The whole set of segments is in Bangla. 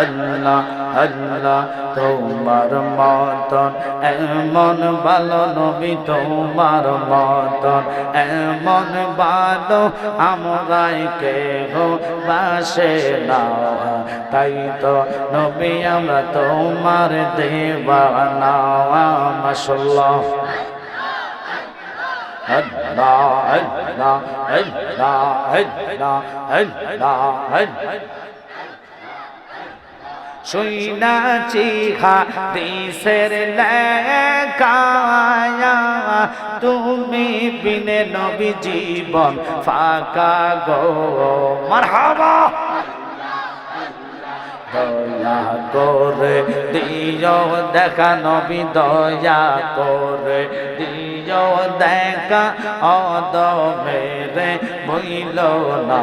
আল্লাহ আল্লাহ তোমার মতন এমন ভালো নবী তোমার মতন এমন ভালো আমরাই কেহ বাসে না। তাই তো নবী আমরা তোমার দেবানা। মাসাল্লাহ Allah, Allah, Allah, Allah, Allah, Allah. শুইনাছি হাদিসের লেখায়া। তুমি বিনে নবী জীবন ফাঁকা গো। মারহাবা! দয়া করে, দিও দেখা নবী দয়া করে, দিও দেখা অদ মেরে বইল না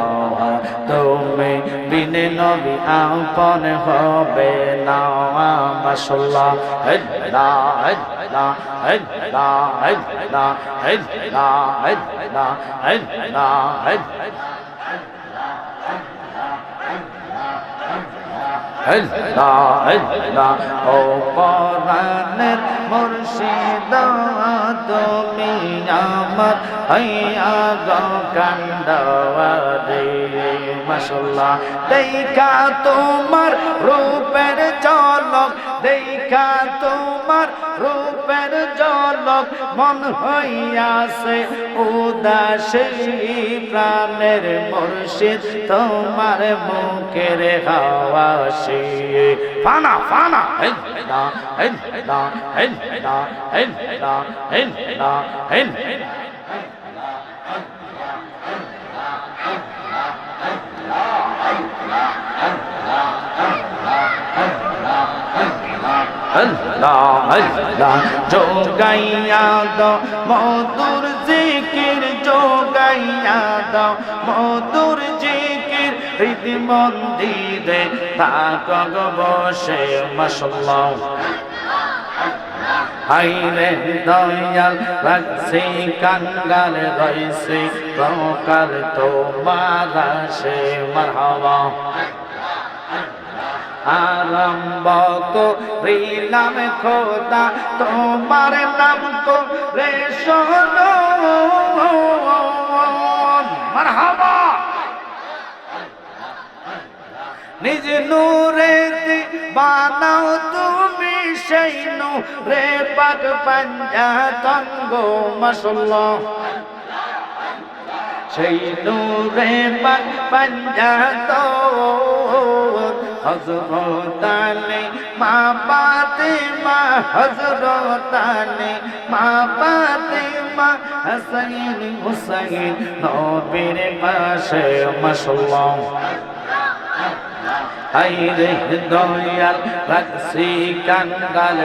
তুমি বিনে নবী আপন হবে না মাসাল্লাহ হেল্লা হেল্লা হেল্লা হেল্লা হেল্লা হেল্লা হেল্লা হেল্লা ও পরাণের মুর্শিদ তুমি আমার হইয়া গো কান্ডারে মাসাল্লাহ দেখা তোমার রূপের চলক দেখা তোমার রূপের জলক মন হইয়াছে উদাসী প্রাণের মুর্শিদ তোমার মুখের হাওয়াসি ফানা ফানা হেন না হেন না হেন না হেন যোগাইয়া দাও, মধুর জিকির যোগাইয়া দাও, মধুর জিকির হৃদি মন্দিরে থাক বসে মশল্লা হাইরে দয়াল রাখছি কাঙ্গাল রইছি প্রকার তোমার সে মারহাবা। আরম্ভ করিলাম খোদা, তোমার নাম কো রে নিজ নূরে বানাও তুমি সেই নূরে পাক পাঞ্জা তঙ্গ মশল্লা সেই নূরে পাক পাঞ্জা তো হজরত আলী মা পাতে মা হজরত আলী মা পাতে মা হাসাইন হুসাইন, নবীর পাশে মাশাআল্লাহ। হাইরে দয়াল রাখছি কাঙ্গাল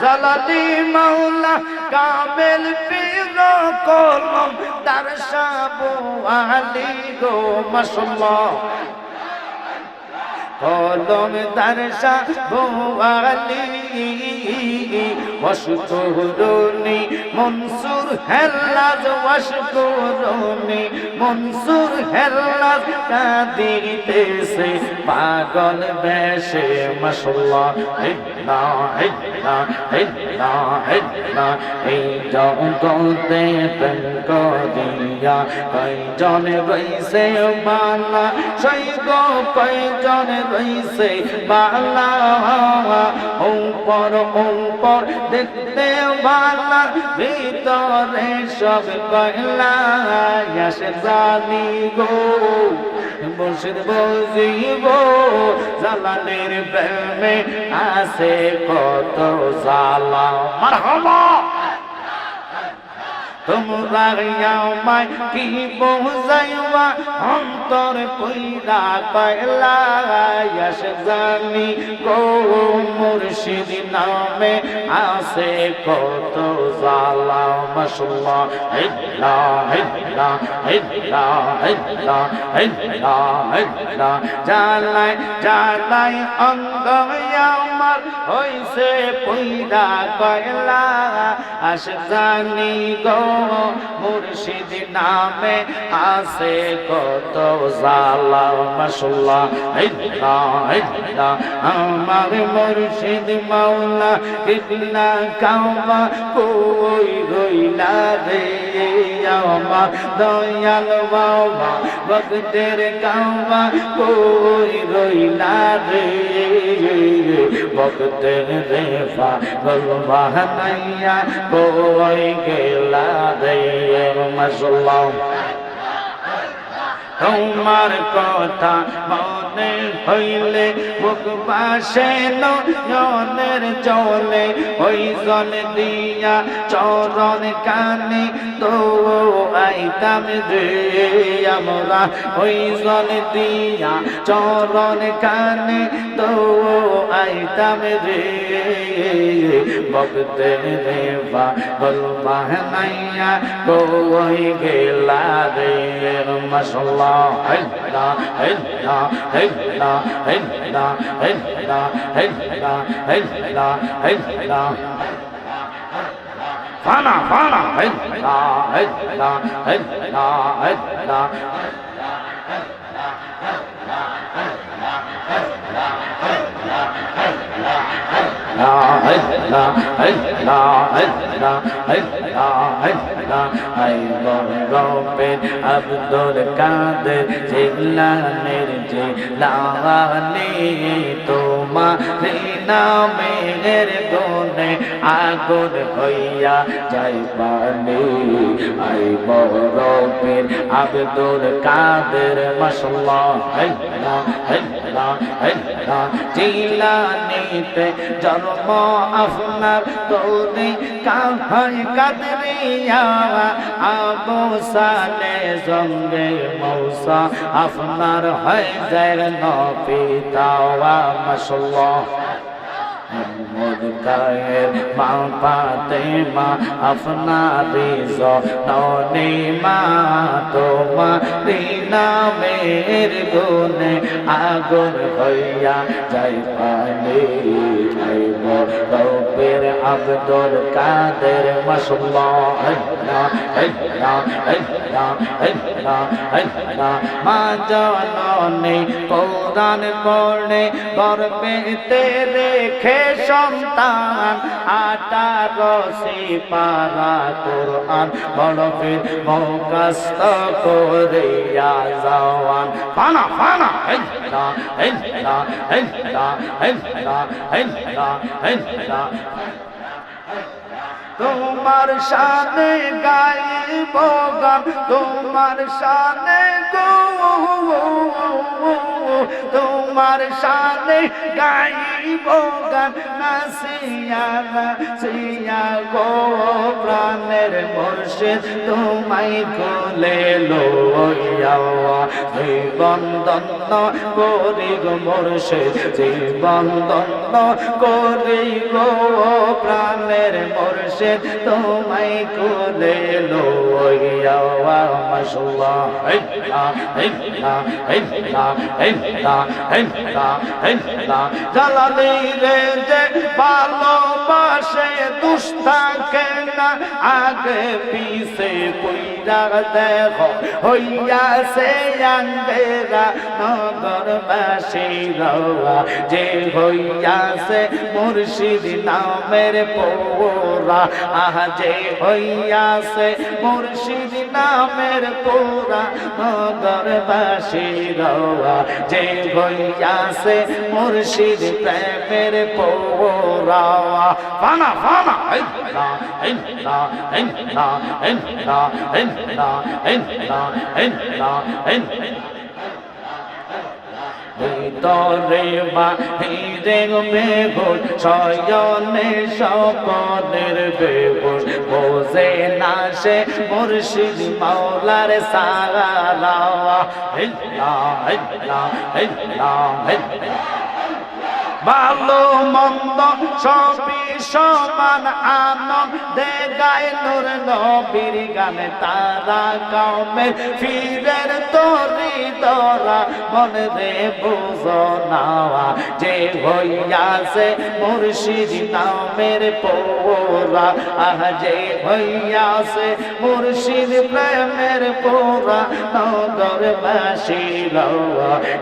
জালালি মাওলা কামেল পীর কলম তার সাবু আলী গো মাশাল্লাহ। কলম তার সাবু আলী ওয়াশকুরুনি মনসুর হেল্লাজ ওয়াশকুরুনি মনসুর হেল্লাজ কাঁদিতেছে। পাগল বেশে মাশাল্লাহ হিল্লা হিল্লা হিল্লা হিল্লা। এই জগতে প্রেম করিয়া কয়জন রইছে বালা সই গো কয়জন রইছে বালা, উপর উপর, দেখতে বালা, ভিতরে সব কয়লা, আসে জানি গো, বসির বজিব জালানের প্রেমে আছে কত জালা মারহাবা! তোমরা আমায় কি বোঝাইবা? অন্তর কইরা পাইলা আয়াস জানি গো মুর্শিদ। নামে আসে কত জালা মশলা। হিল্লা হিল্লা হিল্লা হিল্লা হিল্লা হিল্লা। জালাই জালাই অঙ্গ আমার হইছে পুইরা কয়লা। আশানি গো মুর্শিদ নামে আসে কত জালা মশলা। হিল্লা হিল্লা, আমার মুর্শিদ মাও মাওলা কিবলা কাওবা কই রইলা রে। আমার দয়াল বাবা ভক্তের কাওবা কই রইলা রে। ভক্তের রে পাগল বাহানাইয়া কই গেলা রে। মাশাল্লাহ তোমার কথা মনে হইলে মুখ পাশে নয়নের চলে, ওই জল দিয়া চরণ কানে তো আইতাম রে আমরা। ওই জল দিয়া চরণ কানে তো আইতাম রে। ভক্তে রে বা, বল বাহনাইয়া কই গেলা রে। মাসাল্লাহ হেল্লা হেল্লা। ফানা ফানা হেন্দা হেন্দা হেন্দা হেন্দা لا لا لا لا لا হেল্লা আব্দুল কাদের জিলানের জিলানি তোমার নামের গুনে আগুন হইয়া যাই পানি আই বরফের আব্দুল কাদের মশলা হেল্লা হেল্লা হেল্লা জিলানিতে জন্ম আপনার তোরে কাহাই কাদরিয়া আবু সালে সঙ্গে মৌসা আপনার হয় যায় নপিতাওয়া মশলা মোদ কায়ের মা পাতে মা আপনারি জননী মা, তোমা নামের গুনে আগুন হইয়া যাই পানি যাইব রবের আব্দুল কাদের আল্লাহ মা জননী কোরআন রেখে সন্তান আটারো সে পারা কোরআন বড়বে মুখস্ত করিয়া জওয়ান ফানা ফানা হেন্দা হেন্দা হেন্দা হেন্দা হেন্দা হেন্দা তোমার শানে গাইব গান, তোমার শানে গো তোমার শানে গাইব গান। নাসিয়া নাসিয়া গো প্রাণের মুর্শিদ, তোমায় কোলে লইয়া জীবন দন্ন করি গো মুর্শিদ, জীবন দন্ন যত্ন করি প্রাণের মর্ষে তোমায় কোলে ভালোবাসে দুস্তাকে না, আগে পিছে পুইরা দেখ, হইয়া সে আঙ্গেরা নগর বাসী যে হইয়া আছে মুর্শিদ নামের পোরা। আহাজে হইয়াছে মুর্শিদ নামের পোরা, নগরবাসী রওয়া। যে হইয়াছে মুর্শিদ প্রেমের পোরা। ফানা ফানা ইন্না ইন্না ইন্না ইন্না ইন্না ইন্না ইন্না ভিতরে বাহিরে বেহুশ শয়নে স্বপনের বেহুশ বোঝে না সে মুর্শিদ মাওলার সারা ভালো মন্দ সবই সমান আনন্দে গায় নূর নবীর গানে তারা কামের ফিরের তরি দরা। মনে রে বুঝো নাওয়া, যে হইয়াছে মুর্শিদ নামের পোরা। আহ, যে হইয়াছে মুর্শিদ প্রেমের পোরা, নগর বাসী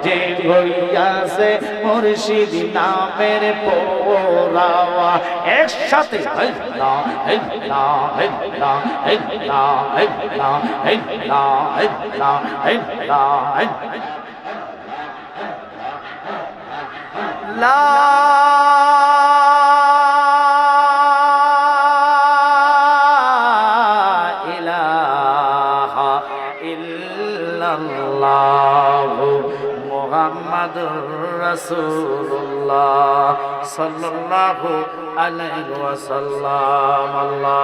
যে হইয়াছে মুর্শিদ নামের পোরাওয়া একসাথে লা মোহাম্মদ রসুল্লাহ সাল্লাল্লাহু عليه وسلم الله